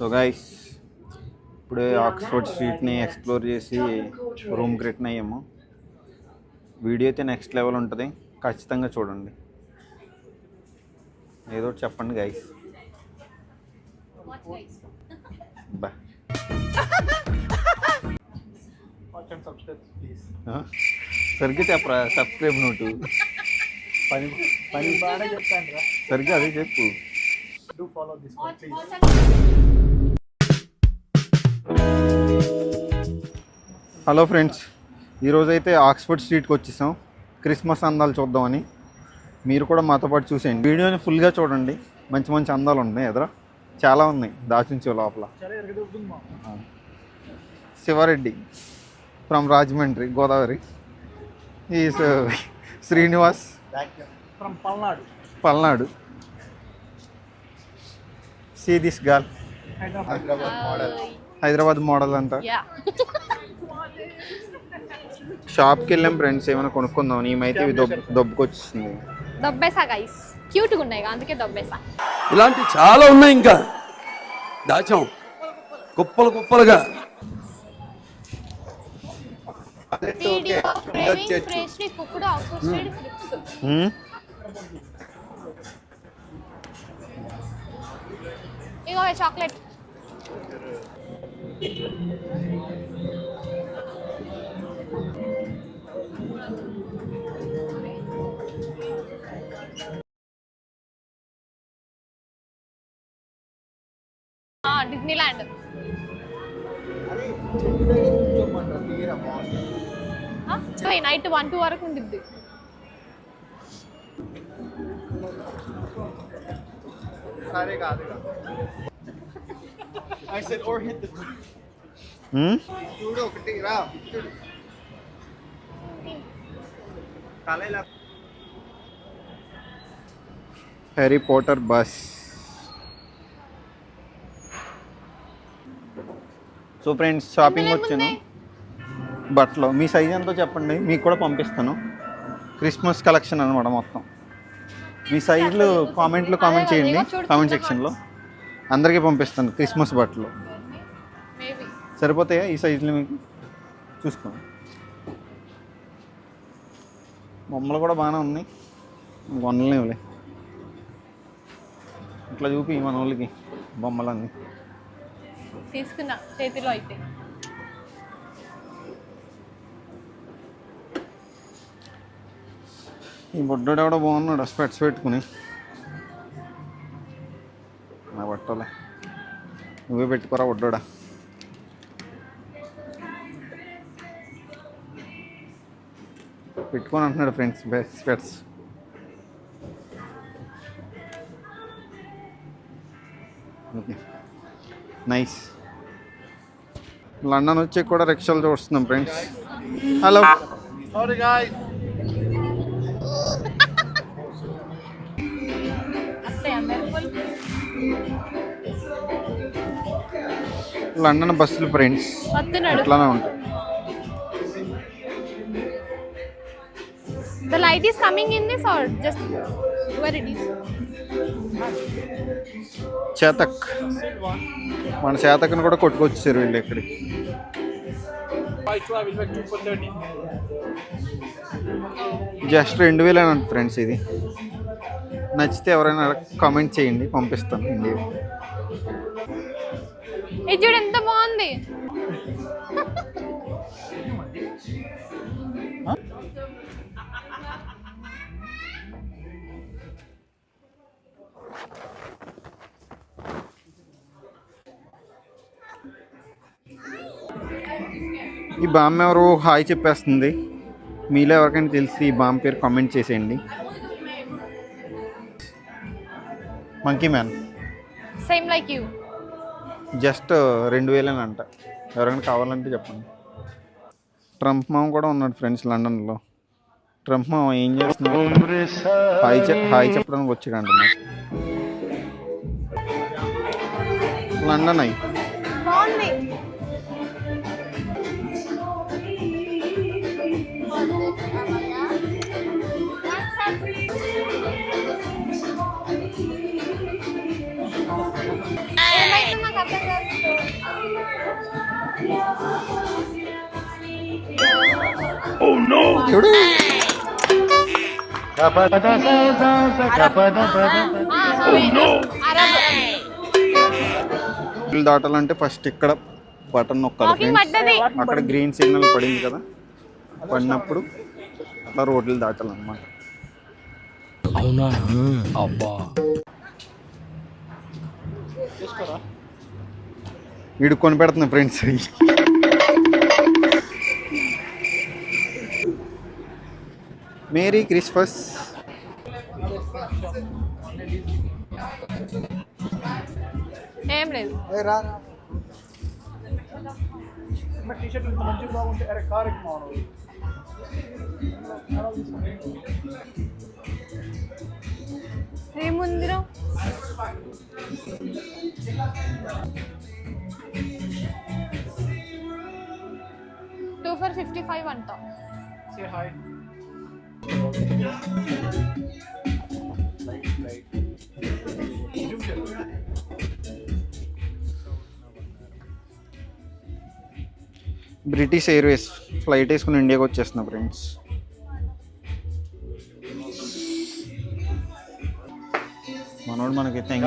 So guys ఇప్పుడే Oxford స్ట్రీట్ని explore చేసి రూమ్కి రిటర్న్ అయ్యాము. వీడియో అయితే నెక్స్ట్ లెవెల్ ఉంటుంది. ఖచ్చితంగా చూడండి. ఏదో ఒకటి చెప్పండి గైస్ బా? సరిగ్గా చెప్పరా? సబ్స్క్రైబ్ నోటు పని పని బాగానే చెప్తాను సరిగ్గా అదే చెప్పు. Do follow this one please hello friends ఈరోజు అయితే ఆక్స్ఫర్డ్ స్ట్రీట్కి వచ్చేసాం. క్రిస్మస్ అందాలు చూద్దామని. మీరు కూడా మాతో పాటు చూసేయండి. వీడియోని ఫుల్గా చూడండి. మంచి మంచి అందాలు ఉన్నాయి ఎదురా. చాలా ఉన్నాయి దాచించే లోపల. Shiva Reddy from Rajahmundry Godavari. Is Srinivas from Palnadu. Palnadu. See this gal Hyderabad. Hyderabad model అంతా. షాప్కి వెళ్ళాం ఫ్రెండ్స్ ఏమైనా కొనుక్కుందాం ఈమెయితే ఇవి దొబ్బు దొబ్బుకొచ్చేసింది. దొబ్బేసా గైస్ క్యూట్గా ఉన్నాయి అందుకే దొబ్బేసా. ఇలాంటి చాలా ఉన్నాయి ఇంకా. దాచాం. కుప్పలు కుప్పలుగా. Video Disneyland night one two వరకు ఉండిద్ది. సరే కాదు I said or hit the hmm? చూడు ఒకటి రా చూడు తల Harry Potter bus so friends shopping వచ్చాను బట్టలు. మీ సైజ్ ఎంతో చెప్పండి. మీకు కూడా పంపిస్తాను. క్రిస్మస్ కలెక్షన్ అనమాట మొత్తం. మీ సైజులు కామెంట్లు కామెంట్ చేయండి. కామెంట్ సెక్షన్లో అందరికీ పంపిస్తాను క్రిస్మస్ బట్టలు. సరిపోతాయా ఈ సైజులు మీకు? చూసుకోండి బొమ్మలు కూడా బాగానే ఉన్నాయి. కొనలేవులే ఇట్లా చూపి మన వాళ్ళకి బొమ్మలన్నీ. తీసుకున్నా చేతిలో అయితే. ఈ బొడ్డోడు కూడా బాగున్నాడు స్పెట్స్ పెట్టుకుని. నా పట్టాలే నువ్వే పెట్టుకోరా వడ్డోడా పెట్టుకొని అంటున్నాడు ఫ్రెండ్స్ స్పెట్స్. ఓకే. నైస్. లండన్ వచ్చి కూడా రిక్షాలు చూస్తున్నాం friends. Hello. Sorry guys London బస్సులు ఫ్రెండ్స్ అట్లానే ఉంటాయి. The light is coming in this are just where it is Chetak. మన చేతక్ని కూడా కొట్టుకొచ్చేసారు వీళ్ళు ఇక్కడికి. By 12 will be 2 for 30 just రెండు వేలు అంట ఫ్రెండ్స్ ఇది. నచ్చితే ఎవరైనా కామెంట్ చేయండి పంపిస్తాను చూడు ఎంత బాగుంది. ఈ బామ్మ ఎవరు హాయ్ చెప్పేస్తుంది. మీలో ఎవరికైనా తెలిసి ఈ బామ్మ పేరు కామెంట్ చేసేయండి. Monkey man same like you just రెండు వేలని అంట. ఎవరైనా కావాలంటే చెప్పండి. ట్రంప్ మామ కూడా ఉన్నాడు ఫ్రెండ్స్ లండన్లో ట్రంప్ మామ ఏం చేస్తున్నాడు? హాయ్ చెప్ హాయ్ చెప్పడానికి వచ్చాడంట లండన్ అయ్యి. చూడు ఇల్లు దాటాలంటే ఫస్ట్ ఇక్కడ బటన్ నొక్కాలి అక్కడ గ్రీన్ సిగ్నల్ పడింది కదా. పడినప్పుడు అట్లా రోడ్లు దాటాలన్నమాట. అవునా? అబ్బా. వీడు కొని పెడుతున్నా ఫ్రెండ్స్ మేరీ క్రిస్మస్ ఏం లేదు. ఏముందిరా ఫర్ ఫిఫ్టీ ఫైవ్ అంట. బ్రిటిష్ ఎయిర్వేస్ ఫ్లైట్ వేసుకుని ఇండియాకి వచ్చేస్తున్నా ఫ్రెండ్స్. మనోడు మనకి థ్యాంక్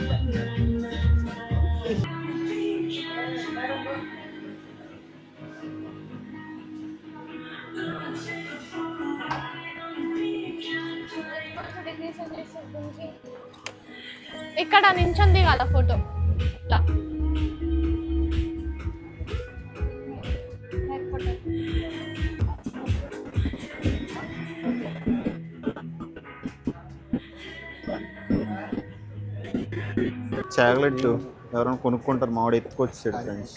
ఇక్కడ నించొని దిగాల ఫోటో. ఇట్లా చాక్లెట్ ఎవరైనా కొనుక్కుంటారు మావాడు ఎత్తుకొచ్చాడు ఫ్రెండ్స్.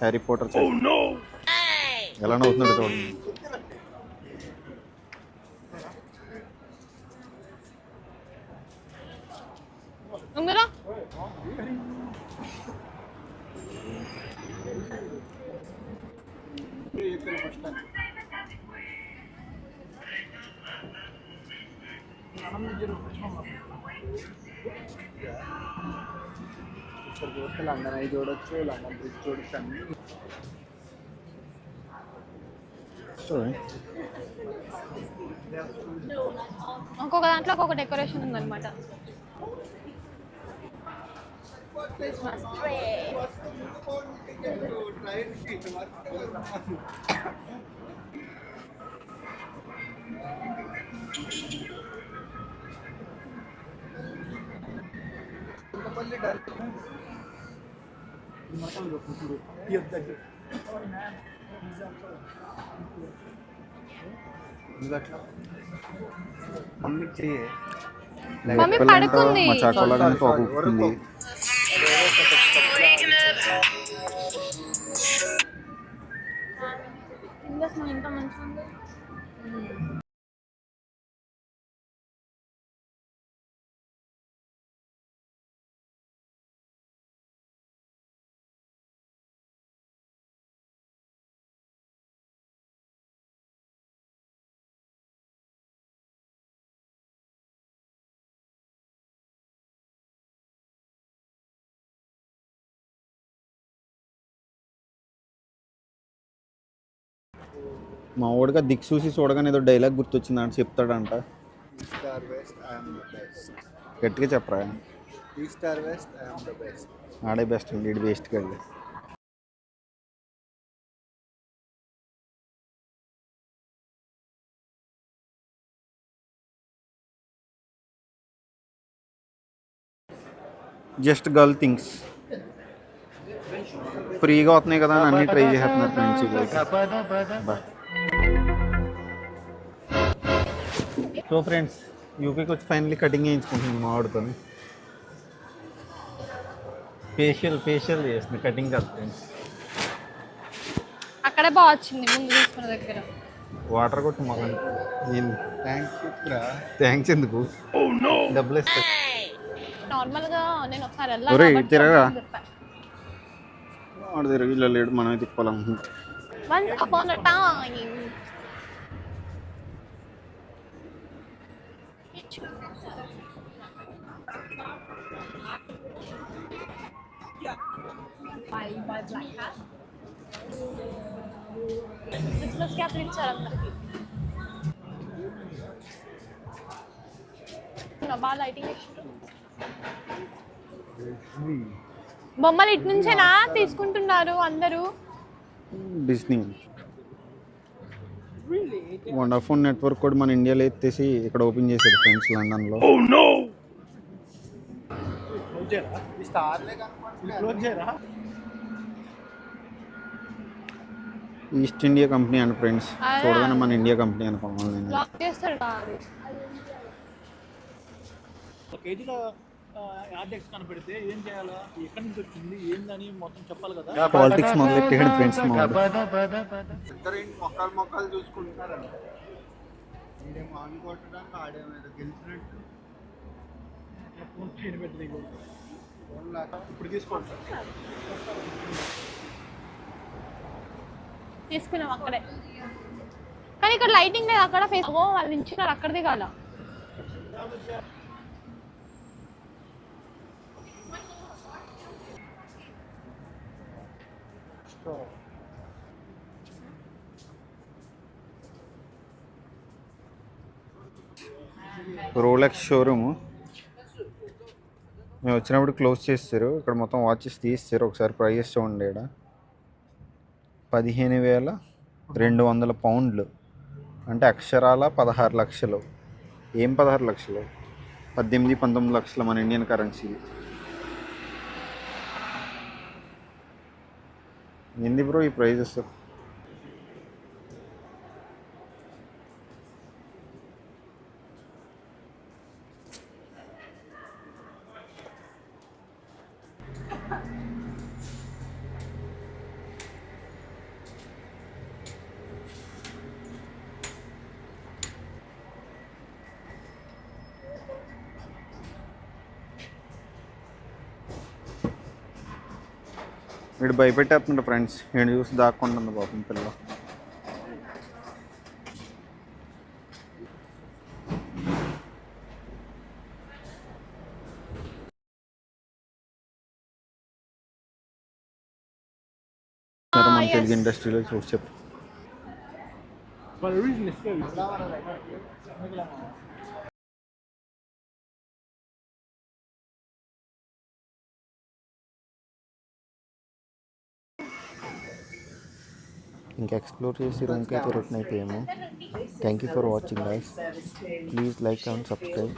హ్యారీ పోటర్ ఎలా నవ్వుతున్నాడు చూడండి. ఉందిరా లండన్ అయి చూడొచ్చు లండన్ బ్రిడ్జ్ చూడొచ్చు అన్ని. ఇంకొక దాంట్లో ఒక్కొక్క డెకరేషన్ ఉందన్నమాట. మమ్మీ పడుకుంది. మా చాకోలాగానే తోకుంది ఇంత మంచిగా ఉంది ఎంత మంచిగా మా వాడిగా దిక్కు చూసి చూడగానే ఏదో డైలాగ్ గుర్తొచ్చింది అని చెప్తాడంట the best. గట్టిగా చెప్పరా? Best. ఆడే బెస్ట్ లీడ్ వేస్ట్కి వెళ్ళి. జస్ట్ గర్ల్ థింగ్స్ ఫ్రీగా అవుతున్నాయి కదా అని అన్ని ట్రై చేస్తున్నారు ఫ్రెండ్స్ సో ఫ్రెండ్స్ యూపీకి వచ్చి ఫైనల్లీ కటింగ్ చేయించుకుంటుంది మా వాడితో ఫేషియల్ ఫేషియల్ చేస్తుంది కటింగ్ కాదు ఫ్రెండ్స్. అక్కడే బాగా వచ్చింది ముందు తీసుకున్న దగ్గర. వాటర్ కొట్టి bra. థ్యాంక్స్ ఎందుకు? డబ్బులు ఇస్తా నేను ఒకసారి. వాడు తిరిగి ఇలా లేడు బాగా లైటింగ్ బొమ్మలు ఇటు నుంచేనా తీసుకుంటున్నారు అందరూ? డిస్నీ వడాఫోన్ నెట్వర్క్ కూడా మన ఇండియాలో ఎత్తేసి ఇక్కడ ఓపెన్ చేశాడు ఫ్రెండ్స్ లండన్లో. East India company and friends చూడగానే మన ఇండియా కంపెనీ అనుకున్నాను నేను లాక్ చేస్తాడు కాదు ఒక కేజీలో యార్డెక్స్ కనపెడితే ఏం చేయాలా ఎక్కడి నుంచి వచ్చింది ఏందని మొత్తం చెప్పాలి కదా. పాలిటిక్స్ ఫ్రెండ్స్ మొదలు. ఇద్దరు ఏంటి మొక్కలు మొక్కలు చూసుకుంటున్నారు? కొట్టడానికి ఆడేమో గెలిచినట్టు? ఇప్పుడు తీసుకోండి. సార్ తీసుకున్నాం అక్కడే. కానీ ఇక్కడ లైటింగ్ లేదు అక్కడ ఫేస్ ఓ వాళ్ళు ఇచ్చినారు అక్కడ దిగాల రోలెక్స్ షోరూము. మేము వచ్చినప్పుడు క్లోజ్ చేస్తారు. ఇక్కడ మొత్తం వాచెస్ తీస్తారు. ఒకసారి ప్రైజెస్ చూడండి ఇక్కడ. పదిహేను వేల రెండు వందల పౌండ్లు. అంటే అక్షరాల పదహారు లక్షలు. ఏం పదహారు లక్షలు? పద్దెనిమిది పంతొమ్మిది లక్షలు మన ఇండియన్ కరెన్సీ. ఏంది బ్రో ఈ ప్రైజెస్? వీడు భయపెట్టేస్తుంట ఫ్రెండ్స్ నేను చూసి దాక్కుండా ఉంది పాపం పిల్ల. మన తెలుగు ఇండస్ట్రీలో చూసి చెప్పు. ఇంకా ఎక్స్ప్లోర్ చేసి రూమ్కి అయితే రిటర్న్ అయిపోయాము thank you for watching guys please like and subscribe